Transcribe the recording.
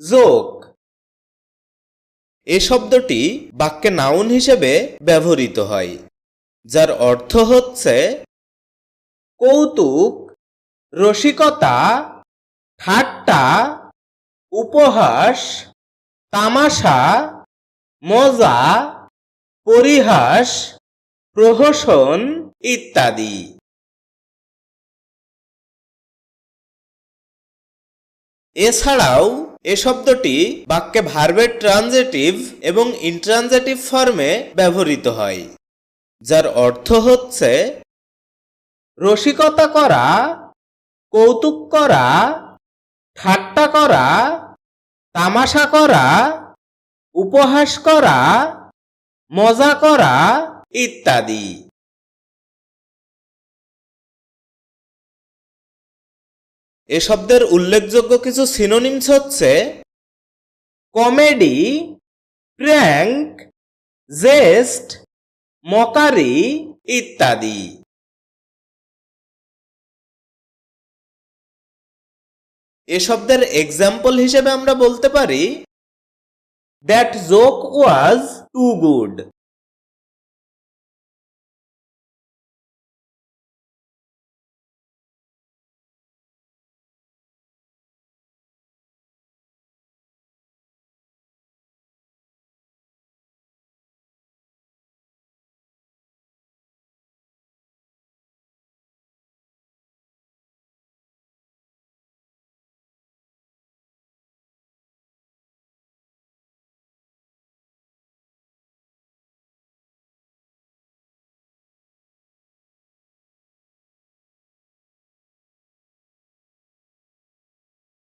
Joke এ শব্দটি বাক্যে noun হিসেবে ব্যবহৃত হয়, যার অর্থ হচ্ছে কৌতুক, রসিকতা, ঠাট্টা, উপহাস, তামাশা, মজা, পরিহাস, প্রহসন ইত্যাদি। এছাড়াও এ শব্দটি বাক্যে ভার্বের ট্রানজেটিভ এবং ইন্ট্রানজেটিভ ফর্মে ব্যবহৃত হয়, যার অর্থ হচ্ছে রসিকতা করা, কৌতুক করা, ঠাট্টা করা, তামাশা করা, উপহাস করা, মজা করা ইত্যাদি। এ শব্দের উল্লেখযোগ্য কিছু সিনোনিমস হচ্ছে কমেডি প্র্যাঙ্ক জেস্ট মকারি ইত্যাদি। এ শব্দের এক্সাম্পল হিসেবে আমরা বলতে পারি that joke was too good